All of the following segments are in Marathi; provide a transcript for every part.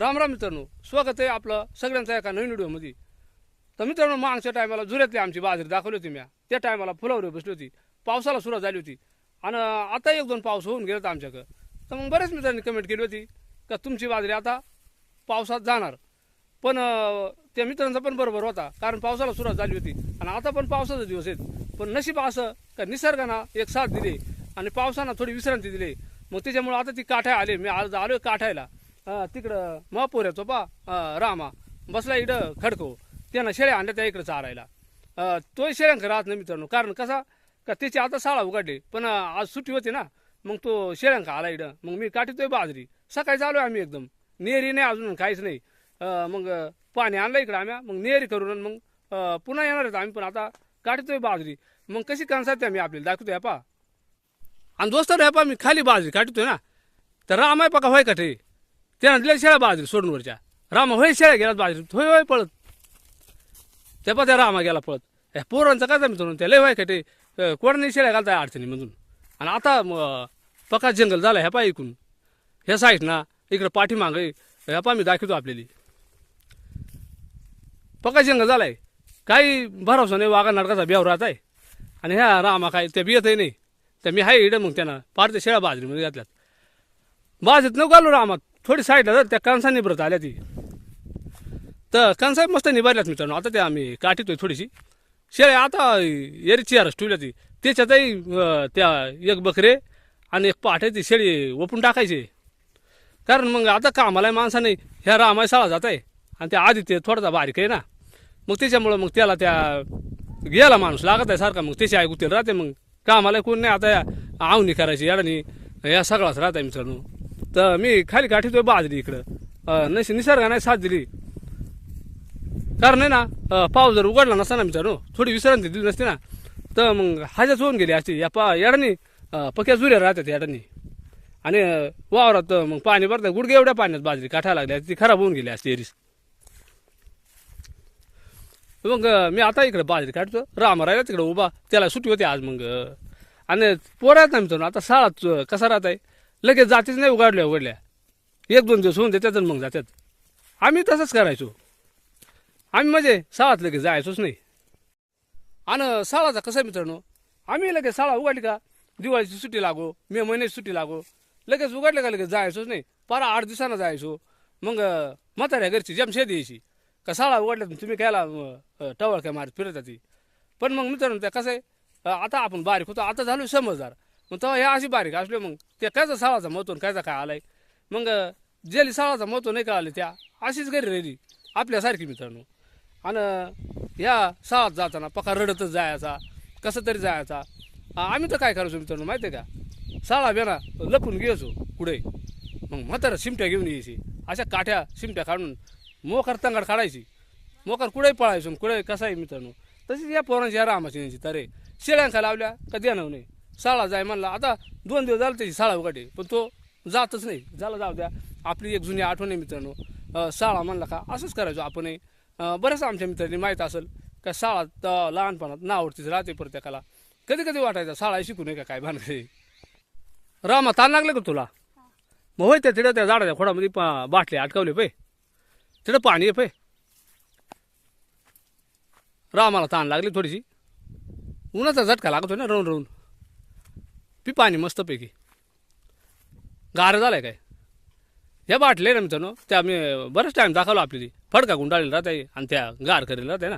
राम राम मित्रांनो स्वागत आहे आपलं सगळ्यांचा एका नवीन व्हिडिओमध्ये. तर मित्रांनो मागच्या टायमाला जुऱ्यातली आमची बाजरी दाखवली होती म्या त्या टायमाला फुलावर बसली होती. पावसाला सुरुवात झाली होती. आणि आता एक दोन पाऊस होऊन गेलं आमच्याकडं. तर मग बऱ्याच मित्रांनी कमेंट केली होती का तुमची बाजरी आता पावसात जाणार. पण त्या मित्रांचा पण बरोबर होता. कारण पावसाला सुरुवात झाली होती. आणि आता पण पावसाचा दिवस आहेत. पण नशीब असं का निसर्गानं एक साथ दिली. आणि पावसानं थोडी विश्रांती दिली. मग त्याच्यामुळं आता ती काठाय आले. मी आज आलोय काठायला. हा तिकडं महापोऱ्याचो पा रामा. बसला इकडं खडको. त्यानं शेळ्या आणल्या त्या इकडं चारायला. तोही शेळ्यांक राहत नाही मित्रांनो. कारण कसा का त्याची आता शाळा उघडली. पण आज सुट्टी होती ना मग तो शेळ्यांक आला इकडं मग मी काठीतोय बाजरी. सकाळी चालू आम्ही एकदम. नेहरी नाही अजून काहीच नाही. मग पाणी आणलं इकडं आम्ही. मग नेहरी करून मग पुन्हा येणार आहेत आम्ही. पण आता काठीतोय बाजरी. मग कशी कणसात आम्ही आपल्याला दाखवतोय पा. आणि दोस्त रे पा मी खाली बाजरी काटतोय ना. तर राम आहे पका व्हाय काटे त्यानं दिल्या शेळ्या बाजरी सोडून वरच्या रामा होय शेळ्या गेला बाजरी होय होय पळत. त्या पा त्या रामा गेला पळत. ह्या पोरांचं काय मित्रांनो त्या लय होय काटे कोणाने शेळ्या घालताय अडचणीमधून. आणि आता पका जंगल झालं ह्या पा ऐकून ह्या साईड ना इकडं पाठीमागे ह्या पा मी दाखवतो आपल्याला. पका जंगल झालाय. काही भरोसा नाही वाघा नाटकाचा बेव राहत आहे आणि ह्या रामा काय त्या बियतही नाही. त्या मी हाय इडं मग त्यांना. पार त्या शेळ्या बाजरीमध्ये घातल्यात. बाजरीत नको घालू रामात. थोडी साईडला जर त्या कणसा निभरत आल्या ती. तर कणसा मस्त निभारल्यात मित्रांनो. आता त्या आम्ही काठीतोय थोडीशी. शेळ्या आता एरी चेअरच ठेवल्या ती. त्याच्यातही त्या एक बकरे आणि एक पाठ ती शेळी ओपून टाकायची. कारण मग आता कामाला माणसाने ह्या रामाय साळा जात आहे आणि त्या आधी ते थोडासा बारीक आहे ना. मग त्याच्यामुळं मग त्याला त्या गेला माणूस लागत आहे सारखा. मग त्याची ऐकू त्याला राहते मग. कामाला कोण नाही. आता आवनी करायची याडानी या सगळाच राहत आहे मित्रांनो. तर मी खाली गाठीतोय बाजरी इकडं. अं, नशी निसर्गाने साथ दिली कारण नाही ना पाऊस जर उघडला नसता ना विचारू थोडी विश्रांती दिली नसती ना तर मग हाजच होऊन गेली असती. या पा याडानी पक्या जुऱ्या राहतात याडानी आणि वावरात मग पाणी भरतं गुडघे एवढ्या पाण्यात बाजरी काठा लागल्या ती खराब होऊन गेली असती एरीस. मग मी आता इकडे बाजरी काढतो. राम राहिला तिकडे उभा. त्याला सुट्टी होती आज मग आणि पोरात ना मित्रांनो आता शाळा कसा राहत आहे लगेच जातीच नाही उघडल्या उघडल्या. एक दोन दिवस होऊन देतात आणि मग जातात. आम्ही तसंच करायचो. आम्ही म्हणजे साळात लगेच जायचोच नाही. आणि साळाचा कसं आहे मित्रांनो? आम्ही लगेच साळा उघडली का दिवाळीची सुट्टी लागो मे महिन्याची सुट्टी लागो लगेच उघडलं का लगेच जायचोच नाही. पारा आठ दिवसानं जायचो. मग म्हाताऱ्या घरची जमशेद यायची. का साळा उघडल्या तुम्ही कायला अं, टवळ काय मारत फिरत ती पण मग मित्रांनो त्या कसं आहे? आता आपण बारीक होतो. आता झालो समजदार मग तेव्हा ह्या अशी बारीक असले मग त्या कायचा साळाचा महत्त्व कायचा काय आलाय? मग जेली साळाचा महत्त्व नाही का आले त्या अशीच घरी राहिली आपल्यासारखी मित्रांनो. आणि ह्या साळात जाताना पका रडतच जायचा कसं तरी जायचा. आम्ही तर काय करायचो मित्रांनो माहिती आहे का? साळा बेना लपून घ्यायचो कुठे मग म्हातारा शिमट्या घेऊन यायची अशा काठ्या शिमट्या काढून मोकर तंगड काढायची. मोकर कुठेही पळायचो कुठे कसं आहे मित्रांनो. तशीच या पोरांची या रामाची यांची तरे. शेळ्यांका लावल्या का देणं नाही शाळा जाय म्हणला आता दोन दिवस झाले त्याची शाळा उघडली पण तो जातच नाही. झालं जाऊ द्या. आपली एक जुनी आठवण आहे मित्रांनो. साळा शाळा म्हणला का असंच करायचो आपणही अं, बऱ्याच आमच्या मित्रांनी माहीत असेल का शाळा तर लहानपणात नावडतीच राहते प्रत्येकाला कधी कधी वाटायचं शाळा शिकू नये का काय भानगडी? रामा ताण लागले का तुला? मग होय त्या तिथं त्या झाडाच्या खोडामध्ये पा- बाटले अटकावले पै. तिथं पाणी आहे पै. रामाला ताण लागली थोडीशी. उन्हाचा झटका लागतो ना राहून राहून पी पाणी मस्तपैकी. गार झालं आहे काय? या बाटले ना मित्रांनो त्या आम्ही बरेच टाईम दाखवलो आपली फडका गुंडाळलेला राहते आणि त्या गार करेल राहते ना.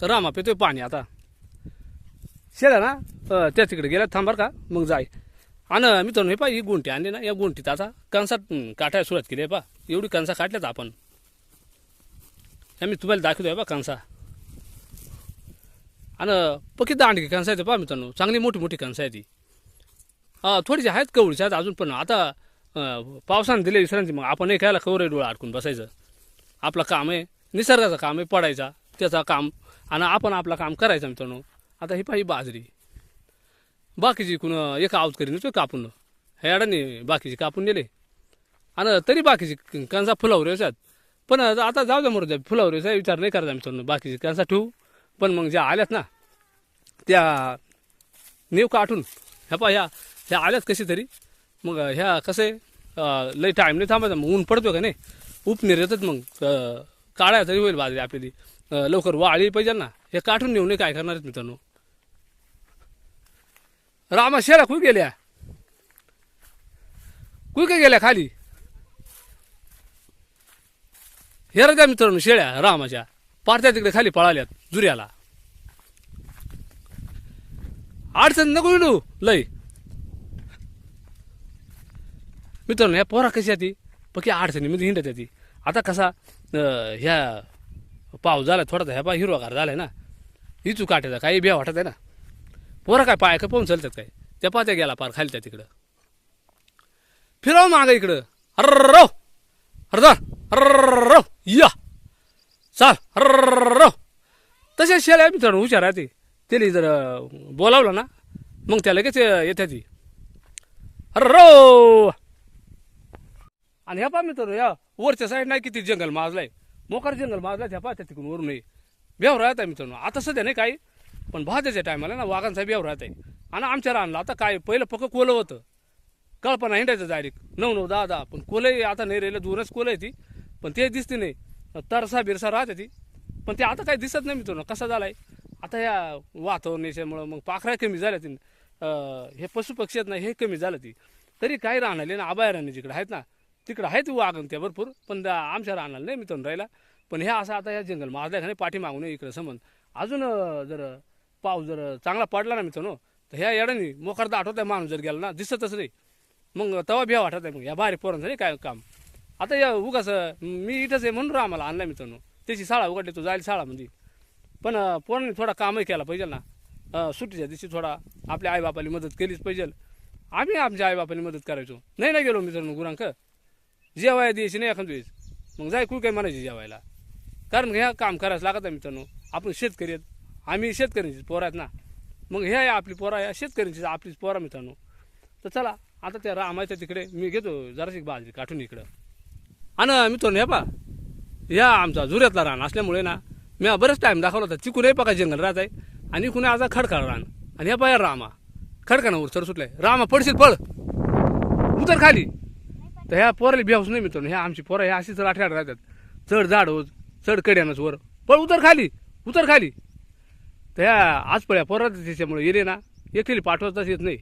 तर रामा पितोय पाणी आता. शेला ना त्या तिकडे गेल्या थांबार का मग जाय. आणि मित्रांनो हे पा ही गुंटी आणली ना या गुंटीत आता कणसात हं, काटायला सुरुवात केली आहे पा एवढी कणसा काढल्यात आपण. हे मी तुम्हाला दाखवतोय पा कणसा आणि पक्की दांडकी कणसा येते पहा मित्रांनो. चांगली मोठी मोठी कणसं आहे ती थोडीशी आहेत कवळीची आहेत अजून पण. आता पावसानं दिले विसरांची मग आपण एक खायला कवरे डोळा अडकून बसायचं. आपलं काम आहे निसर्गाचं काम आहे पडायचा त्याचा काम. आणि आपण आपलं काम करायचं मित्रांनो. आता ही पाहिजे बाजरी. बाकीची कुण एक आवत करीन तो कापून. हे अडाने बाकीची कापून नेले. आणि तरी बाकीची कणसा फुलावर येतात पण आता जाऊ द्या मरू द्या फुलावर विचार नाही करायचा मित्रांनो. बाकीची कणसा ठेवू. पण मग ज्या आल्यात ना त्या नेव काटून ह्या पा ह्या ह्या आल्यात कशी तरी. मग ह्या कसं आहे लई टाईम नाही थांबायचा मग ऊन पडतो का नाही? उपनेर येतात मग काढायला काळ्या तरी होईल बाजरी आपली. लवकर वाळी पाहिजे ना हे काठून नेऊ नये काय करणार आहेत मित्रांनो? रामा शेरा कुठे गेल्या? कुठे गेल्या खाली? हे द्या मित्रांनो शेळ्या रामाच्या. पारत्या तिकडे खाली पळाल्यात जुऱ्याला. अडचण नको येऊ. लय. मित्रांनो ह्या पोरा कशी आहे ती? पक्की अडचणीमध्ये म्हणजे हिंडत आहे ती. आता कसा ह्या पाऊस झाला थोडासा ह्या पा हिरवागार झालाय ना. इचू काटायचा काही बिया वाटत आहे ना. पोरा काय पाय का पाहून चालतात काय? त्या पात्या गेला पार खाली त्या तिकडं. फिराव माग इकडं. अर्र अर्धा अर्र या. चाल. अर्र तसे शेळ्या मित्रांनो हुशार आहे ते त्याने जर बोलावलं ना मग त्या लगेच येत्या ती रो आणि ह्या पा मित्रांनो या वरच्या साईड नाही किती जंगल माजलाय मोकार जंगल माजलाय ह्या पा त्या तिकडून वरून नाही व्यवहार राहत आहे मित्रांनो आता सध्या नाही काही पण भाज्याच्या टायमाला ना वाघांचा व्यवहार राहत आहे आणि आमच्या रानला आता काय पहिलं पक्क कोलं होतं कळपणा हिंडायचं डायरेक्ट नऊ नऊ दहा दहा पण कोलही आता नाही राहिलं दूरच कोलं आहे ती पण ते दिसते नाही तरसा बिरसा राहते ती. पण ते आता काही दिसत नाही मित्रांनो कसा झालाय? आता या वातावरणाच्यामुळं मग पाखऱ्या कमी झाल्या ती हे पशु पक्षी आहेत ना हे कमी झालं ती तरी काही राहणार ना अभयारण्य जिकडे आहेत ना तिकडं आहेत वागण त्या भरपूर पण आमच्या राहणार नाही मित्रांनो राहिला पण ह्या असं आता या जंगल माजल्या का नाही पाठी मागून समज अजून जर पाऊस जर चांगला पडला ना मित्रांनो तर ह्या येडाने मोकार आठवत आहे माणूस जर गेला ना दिसतच नाही. मग तवा भ्या वाटत आहे मग या भारी पोरांचं नाही काय काम? आता या उगाच मी इथंच आहे म्हणून आम्हाला आणला मित्रांनो. त्याची शाळा उघडली तो जायला शाळामध्ये. पण पोरांनी थोडा कामही केला पाहिजे ना. सुट्टीच्या दिवशी थोडा आपल्या आईबापाली मदत केलीच पाहिजे. आम्ही आमच्या आईबापाली मदत करायचो. नाही ना गेलो मित्रांनो गुरांक? जेवायला द्यायची नाही एखाद वेळेस. मग जाय कुठे काय म्हणायची जेवायला. कारण ह्या काम करायचं लागत आहे मित्रांनो. आपण शेतकरी आहेत. आम्ही शेतकऱ्यांची पोरं आहेत ना. मग ह्या या आपली पोरं या शेतकऱ्यांची आपलीच पोरा मित्रांनो. तर चला आता त्या रामायच्या तिकडे. मी घेतो जराशी बाजरी काठून इकडं. आणि मित्रांनो हे पा या आमचा जुऱ्यातला रान असल्यामुळे ना मी बरेच टाईम दाखवला होता चिकूनही पका जंगल राहत आहे. आणि इकून आज खडकाळ रान. आणि हे पाया रामा. खडकाना वर सर सुटलाय रामा पडशील पळ. उतर खाली. तर ह्या पोराला बिहाऊस नाही मित्रांनो ह्या आमची पोरं ह्या अशीच राठ्याड राहतात. चढ झाड होत चढ कड्यानच वर. पळ उतर खाली. उतर खाली. तर ह्या आज पळ्या पोरात त्याच्यामुळे येले ना एकटीला पाठवताच येत नाही.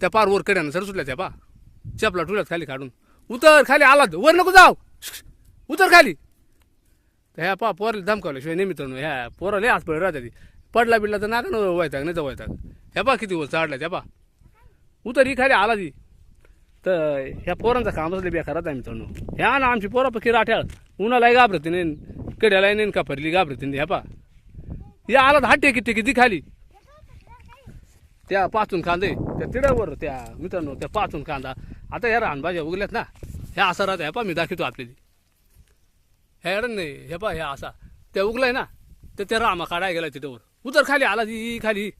त्या पार वर कड्यानं सर सुटल्या त्या पा. चपला टुल्यात खाली काढून. उतर खाली आला वर नको जाऊ. उतर खाली. ह्या पा पोराला धमकावल्याशिवाय नाही मित्रांनो ह्या पोराला आज पळ राहतात पडला बिडला तर नाका न वैताग नाही तर वैताग. ह्या पा किती वर चाडला त्या पा. उतर ही खाली आला ती. तर ह्या पोरांचा कामच लय बेकारात आहे मित्रांनो. ह्या ना आमची पोरं पक्की राठ्याळ. उन्हालाही घाबरते नाही कड्यालाही नाही का फरली घाबरते ह्या पा. या आला तर टेकी टेकी ती खाली. त्या पाचून कांदे त्या तिड्यावर त्या मित्रांनो त्या पाचून कांदा. आता ह्या रानभाज्या उगल्यात ना ह्या असा राहत ह्या पा मी दाखवतो आपली ह्या एवढं नाही हे पा ह्या असा त्या उगलाय ना तर त्या रामा काढाय गेला तिथवर. उतर खाली आला ती खाली.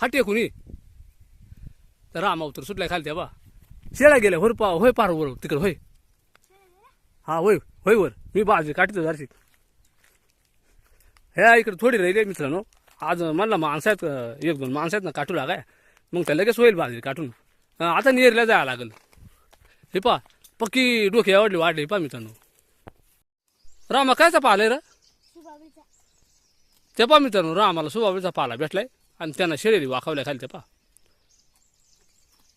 हाटे कुणी तर रामा उतर सुटलाय खाली त्या बा शेळा गेल्या होर पा होय पार वर तिकडे होय. हा होय होय वर. मी बाजू काटतो झाली ह्या इकडे थोडी राहिले मित्रांनो. आज म्हणला माणसं आहेत एक दोन माणसं आहेत ना काटू लागाय. मग त्या लगेच होईल बाजरी काटून. आता नेरला जायला लागल. हे पा पक्की डोकी आवडली वाढली पा मित्रांनो. रामा कायचा पाला रे? ते पा मित्रांनो रामाला सुबाबीचा पाला भेटलाय आणि त्यांना शेळी वाखावल्या खाली ते पा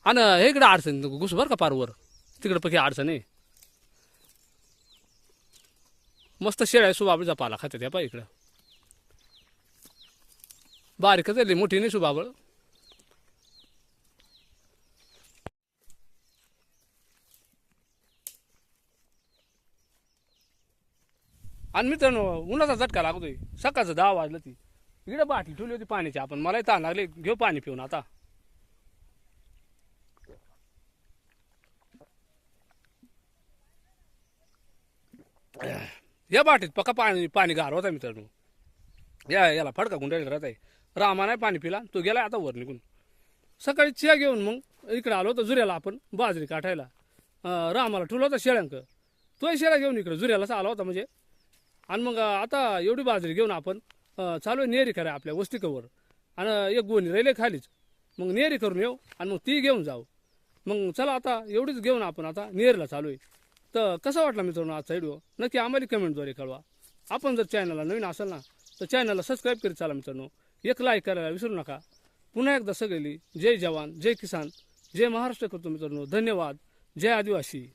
आणि हे इकडे अडचण घुस बरं का पारवर तिकडे पक्की अडचण आहे. मस्त शेळ्या सुबाबीचा पाला खाते त्या पा इकडं. बारीकच आहे मोठी नाही सुबाबळ आणि मित्रांनो उन्हाचा झटका लागतोय. सकाळचं दहा वाजलं ती. इकडे बाटली ठेवली होती पाण्याची. आपण मलाही ताण लागले. घेऊ पाणी पिऊन आता. या बाटीत पक्का पाणी पाणी गार होता मित्रांनो. या याला फडका गुंडाळीला राहत आहे रामा नाही पाणी पिला तो गेला आता वर निघून. सकाळी चिया घेऊन मग इकडे आलो तर जुऱ्याला आपण बाजरी काठायला. रामाला ठेवला होता शेळ्यांक. तोही शेळ्या घेऊन इकडे जुऱ्यालाच आला होता म्हणजे. आणि मग आता एवढी बाजरी घेऊन आपण चालू आहे नेहरी करा आपल्या वस्तिकावर. आणि एक गोणी राहिले खालीच. मग नेहरी करून येऊ आणि मग ती घेऊन जाऊ. मग चला आता एवढीच घेऊन आपण आता नेहरीला चालू आहे. तर कसा वाटला मित्रांनो आजचा व्हिडिओ? नक्की आम्हाला कमेंटद्वारे कळवा. आपण जर चॅनलला नवीन असाल ना तर चॅनलला सबस्क्राईब करीत चाला मित्रांनो. एकला ऐकायला विसरू नका. पुन्हा एकदा सगळी जय जवान जय किसान जय महाराष्ट्र करतो मित्रांनो धन्यवाद. जय आदिवासी.